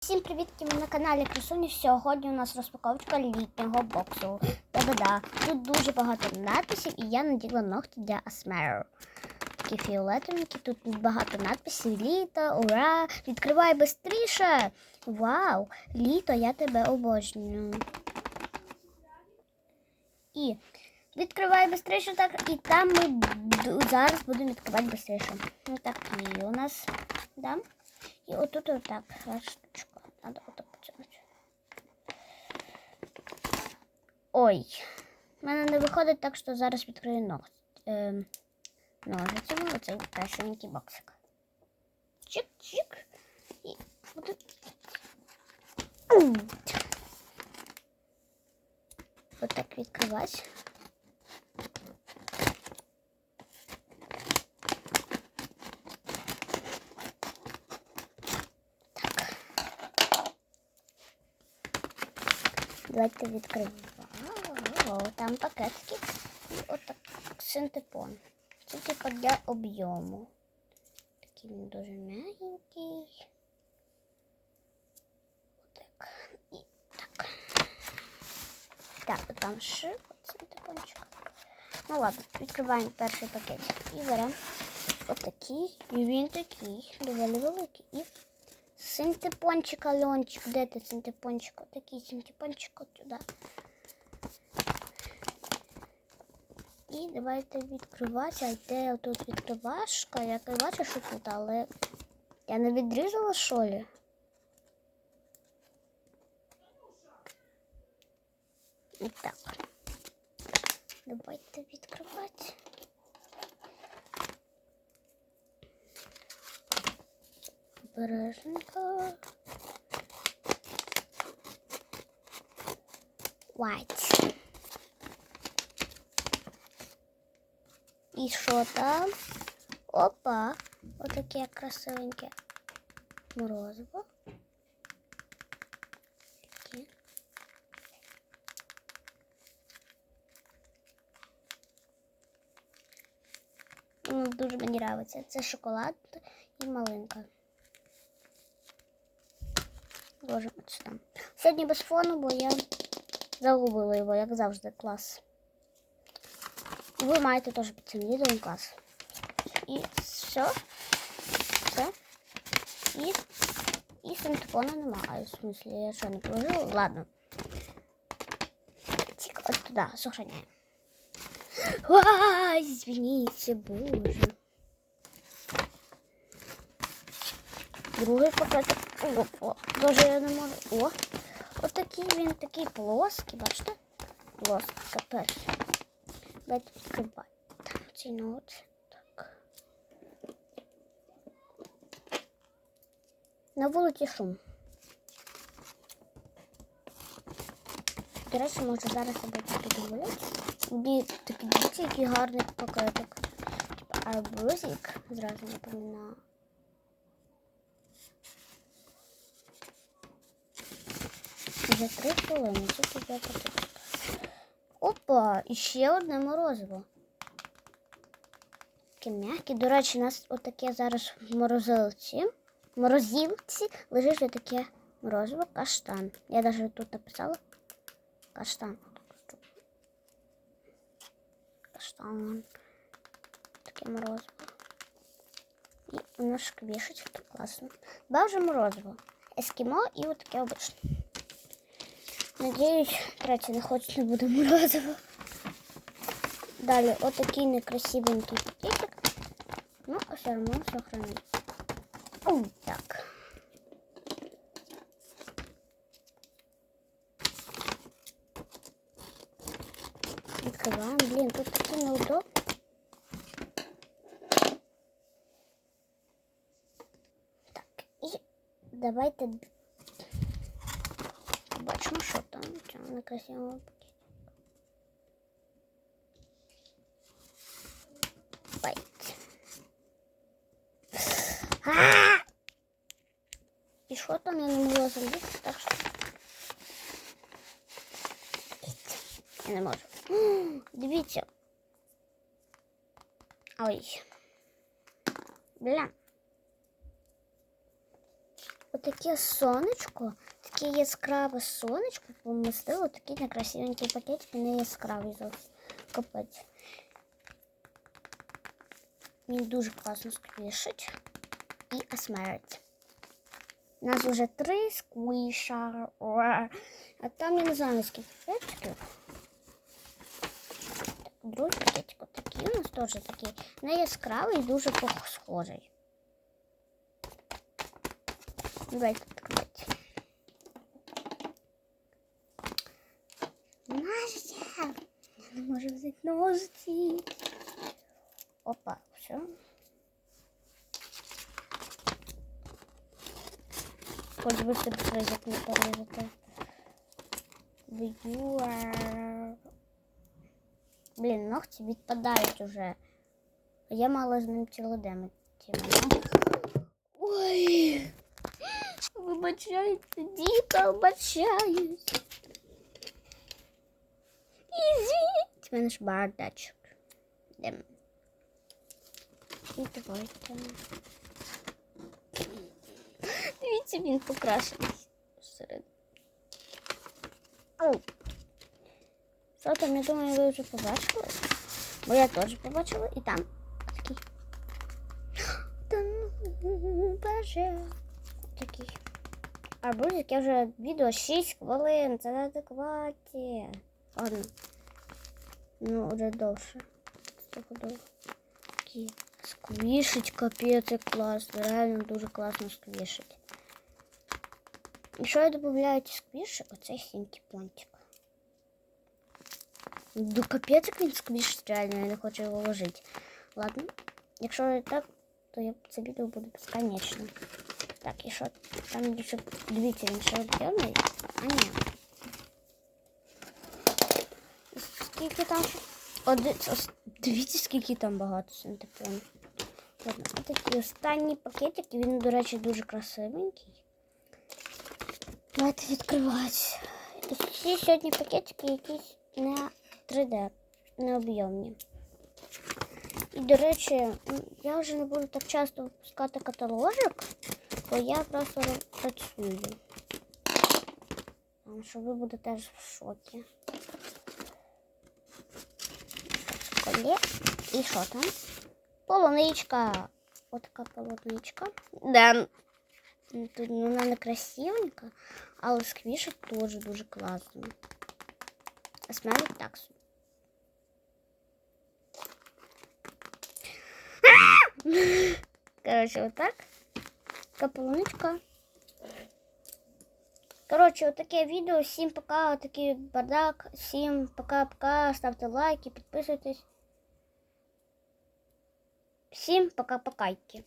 Всім привіт, ми на каналі Красуні. Сьогодні у нас розпаковка літнього боксу. Та-да-да. Тут дуже багато надписів і я наділа ногті для Асмеру. Такі фіолетовенькі, тут багато надписів. Літо, ура! Відкривай швидше! Вау! Літо, я тебе обожнюю. І відкривай швидше, так, і там ми зараз будемо відкривати швидше. Ну так, і у нас, да? І отут отак, раз штучка. Надо отак потягнути. Ой. в мене не виходить так, що зараз відкрию ног. Е, ножицями оцей красивенький боксик. Чик-чик. І буду. Отак відкривати. Давайте відкриємо. Там пакетики. І отак синтепон. Це типу для об'єму. Такий він дуже м'ягенький. Отак. І так. Так, там ще синтепончик. Ну ладно, відкриваємо перший пакет. І беремо отакий. І він такий, доволі великий. І Синтепончик, Альончик, де ти синтепончик? Отакий синтепончик от туди. І давайте відкриватися. А Де тут відкривашка? Я бачу, що тут, але я не відрізала що ли? І так. Давайте відкривати. Обережненько. White. І що там? Опа! Отаке красивеньке морозиво. Таке. Дуже мені подобається. Це шоколад і малинка. Ложимо сюди. Сьогодні без фону, бо я загубила його, як завжди, клас. І ви маєте теж під цим відео клас. І все. Все. І, і синтефона немає. В смысле, я що не положила? Ладно. Тільки от туди, сохраняємо. Ай, извините, боже. Другий пакетик. Опа. Даже я не можу. О! Отакий він такий плоский, бачите? Плоский, капець. Давайте відкривати. Там цей ноут. Так. На вулиці шум. До речі, може зараз себе подивитися. Бі такі дивіться, який гарний пакетик. Типа арбузик. Зразу напоминаю. За три хвилини тільки я пакетик. Опа, і ще одне морозиво. Таке м'яке. До речі, у нас отаке зараз в морозилці. Морозилці лежить отаке морозиво каштан. Я навіть тут написала каштан. Каштан. Таке морозиво. І воно ж квішечки, класно. Вже морозиво. Ескімо і отаке обичне. Надіюсь, третє не хоч не буде морозиво. Далі отакий некрасивенький пакетик. Ну, а все одно сохранить. О, так. Відкриваємо. Блін, тут такі неудобно. Так, і давайте Бачимо, що там. Чому не красиво пакет. Байт. А! І що там я не можу залізти, так що. Я не можу. М, Дивіться. Ой. Бля. отаке сонечко, таке яскраве сонечко помістило такі некрасивенькі пакетики, не яскраві зовсім. Капець. Він дуже класно сквішить і осмерить. У нас вже три сквіша. Уа. А там я не знаю скільки пакетиків. Другий пакетик такий у нас теж такий не яскравий, дуже пох- схожий. Давайте відкривати. Можу взяти ножиці. Опа, все. Хоч би собі язик не порізати. В'юар. Блін, ногті відпадають уже. Я мала з ним цілий. Ой. Вибачайте, діка, вибачаюсь. Ізвіть. Мене ж бардачок. Йдемо. І давайте. Дивіться, він покрашений. Ау. Що там, я думаю, ви вже побачили. Бо я теж побачила. І там такий. Та ну, боже. Такий. Арбузик, я вже відео 6 хвилин. Це неадекваті. Ладно. Ну, вже довше. Цього довго. Такі. Сквішить, капець, як класно. Реально дуже класно сквішить. І що я додаю ці сквіші? Оцей синький пончик. До капець як він сквішить, реально, я не хочу його ложити. Ладно, якщо так, то я це відео буде безконечно. Так, і що? Там більше дивіться, він ще об'ємний. А ні. Скільки там? Один, дивіться, скільки там багато синтепону. Ладно, такий останній пакетик, він, до речі, дуже красивенький. Давайте відкривати. Всі сьогодні пакетики якісь не 3D, не об'ємні. І, до речі, я вже не буду так часто випускати каталожок, бо я просто працюю. Що ви будете теж в шокі. Колє. І що там? Полуничка. Отака полуничка. Да. Ну, Тут ну, вона не красивенька, але сквішить теж дуже класно. А смайлик так собі. Короче, вот так. Така полуничка. Короче, вот таке відео. Всім пока, такий бардак. Всім пока-пока. Ставте лайки, підписуйтесь. Всім пока-покайки.